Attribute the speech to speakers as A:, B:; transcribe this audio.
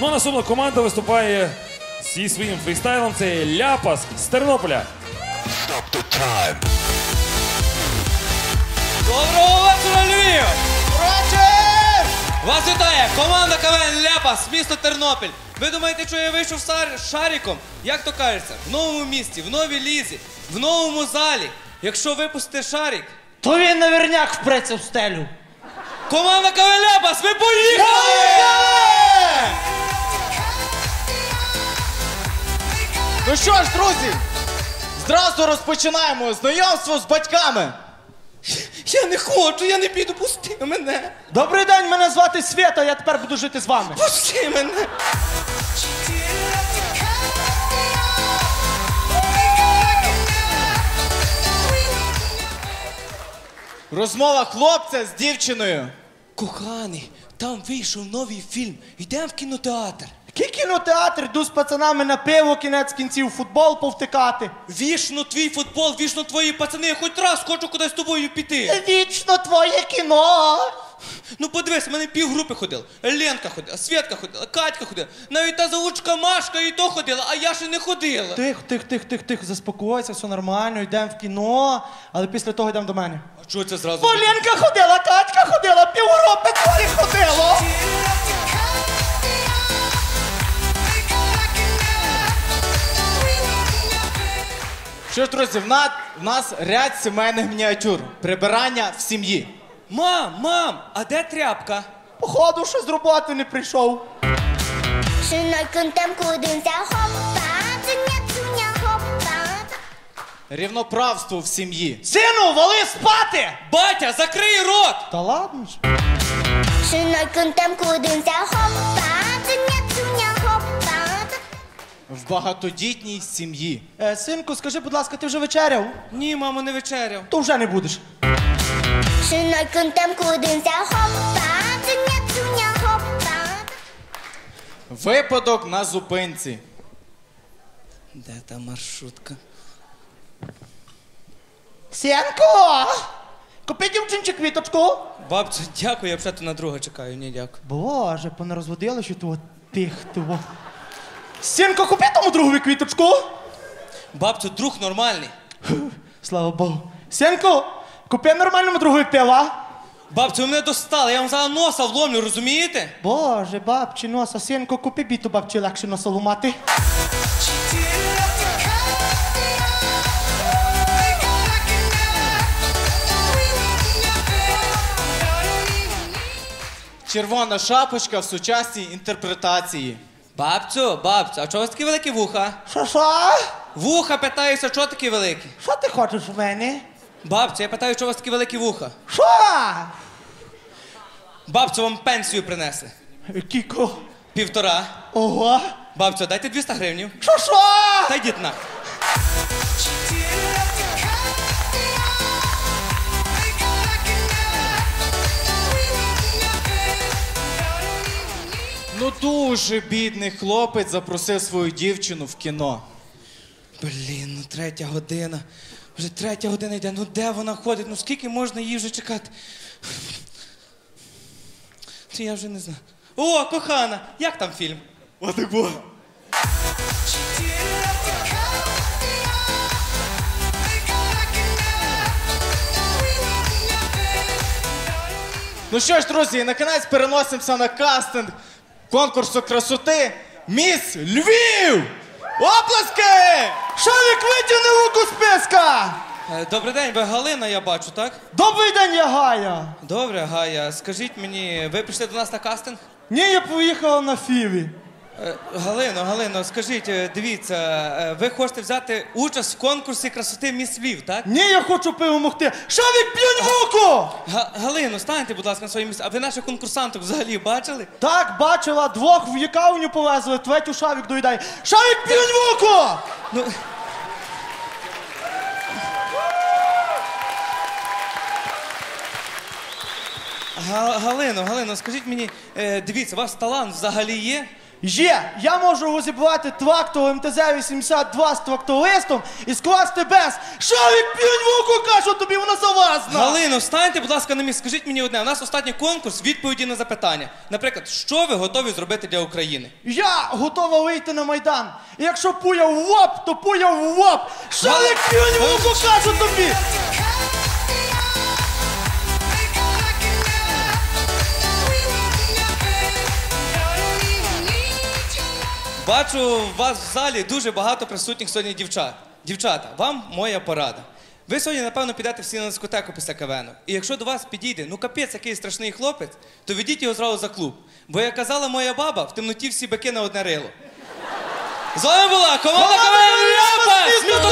A: Ну а наступна команда виступає зі своїм фрістайлом. Це Ляпас з Тернополя.
B: Доброго вечора, Львів! Вечір! Вас вітає команда КВН Ляпас, місто Тернопіль. Ви думаєте, що я вийшов сар- шариком? Як то кажеться, в новому місті, в новій лізі, в новому залі. Якщо випустите шарик,
C: То він наверняк впреться в стелю.
B: команда КВН Ляпас, ви поїхали!
D: Що ж, друзі, зразу розпочинаємо знайомство з батьками.
B: Я не хочу, я не піду, пусти мене!
C: Добрий день, мене звати Свята, я тепер буду жити з вами.
B: Пусти мене!
D: Розмова хлопця з дівчиною.
B: Коханий, там вийшов новий фільм. Йдемо в кінотеатр.
C: Який кінотеатр, йду з пацанами на пиво, кінець кінців, футбол повтикати.
B: Вічно твій футбол, вічно твої пацани, я хоч раз хочу кудись з тобою піти.
C: Вічно твоє кіно.
B: Ну подивись, в мене півгрупи ходили. Ленка ходила, Свєтка ходила, Катька ходила. Навіть та заучка Машка і то ходила, а я ще не ходила.
C: Тихо, тихо, тихо, тихо, тихо, заспокойся, все нормально, йдемо в кіно, але після того йдемо до мене.
B: А чого це зразу?
C: Бо Ленка ходила, Катька ходила,
D: Що ж, друзі, в нас, в нас ряд сімейних мініатюр. Прибирання в сім'ї.
B: Мам, мам, а де тряпка?
C: Походу, що з роботи не прийшов.
E: Шинойком там кудинця хопа, цуня, цуня, хопа.
D: Рівноправство в сім'ї.
C: Сину, вали спати!
B: Батя, закрий рот!
C: Та ладно ж.
E: Шинойком там кудинця хопа,
D: багатодітній сім'ї.
C: Е, синку, скажи, будь ласка, ти вже вечеряв?
B: Ні, мамо, не вечеряв.
C: То вже не будеш.
E: Шинойком там кудинця хопа, цуня, цуня, хопа.
D: Випадок на зупинці.
B: Де та маршрутка?
C: Синку! Купи дівчинчик квіточку.
B: Бабцю, дякую, я вже на друга чекаю. Ні, дякую.
C: Боже, понарозводили, що того тих того. Синку, купи тому другові квіточку.
B: Бабцю, друг нормальний.
C: Слава Богу. Синку, купи нормальному другові пива.
B: Бабцю, ви мене достали, я вам зараз носа вломлю, розумієте?
C: Боже, бабчі носа, синку, купи біту бабчі легше носа ломати.
D: Червона шапочка в сучасній інтерпретації.
B: Бабцю, бабцю, а чого у вас такі великі вуха?
C: Що що?
B: Вуха питаюся, чого такі великі?
C: Що ти хочеш у мене?
B: Бабцю, я питаю, чого у вас такі великі вуха?
C: Що?
B: Бабцю, вам пенсію принесли.
C: Кіко.
B: Півтора.
C: Ого.
B: Бабцю, дайте 200 гривнів.
C: Що що?
B: Та йдіть на.
D: Ну дуже бідний хлопець запросив свою дівчину в кіно.
B: Блін, ну третя година. Вже третя година йде. Ну де вона ходить? Ну скільки можна її вже чекати? Чи я вже не знаю. О, кохана, як там фільм?
D: Отак було. Ну що ж, друзі, на кінець переносимося на кастинг конкурсу красоти Міс Львів! Оплески!
C: Шарик витягнув руку з писка!
B: Е, Добрий день, ви Галина, я бачу, так?
C: Добрий день, я Гая.
B: Добре, Гая, скажіть мені, ви прийшли до нас на кастинг?
C: Ні, я поїхала на фіві.
B: Е, Галино, Галино, скажіть, е, дивіться, е, ви хочете взяти участь в конкурсі красоти Міс Львів, так?
C: Ні, я хочу перемогти. Шавік, плюнь в руку!
B: Га- Галино, станьте, будь ласка, на своє місце. А ви наших конкурсанток взагалі бачили?
C: Так, бачила, двох в лікарню повезли, третю Шавік доїдає. Шавік, плюнь в руку!
B: Ну. Га- Галино, Галино, скажіть мені, е, дивіться, у вас талант взагалі є?
C: Є, я можу розібрати трактор МТЗ-82 з трактористом і скласти без. Шарик плюнь в руку, кажу тобі, вона залазна.
B: Галино, встаньте, будь ласка, на місце. Скажіть мені одне. У нас останній конкурс відповіді на запитання. Наприклад, що ви готові зробити для України?
C: Я готова вийти на Майдан. І якщо пуя в лоб, то пуя в лоб. Шарик плюнь в руку, кажу тобі.
B: Бачу, у вас в залі дуже багато присутніх сьогодні дівчат. Дівчата, вам моя порада. Ви сьогодні, напевно, підете всі на дискотеку після КВНу. І якщо до вас підійде, ну капець, який страшний хлопець, то ведіть його зразу за клуб. Бо як казала моя баба, в темноті всі бики на одне рило. З вами була команда КВН!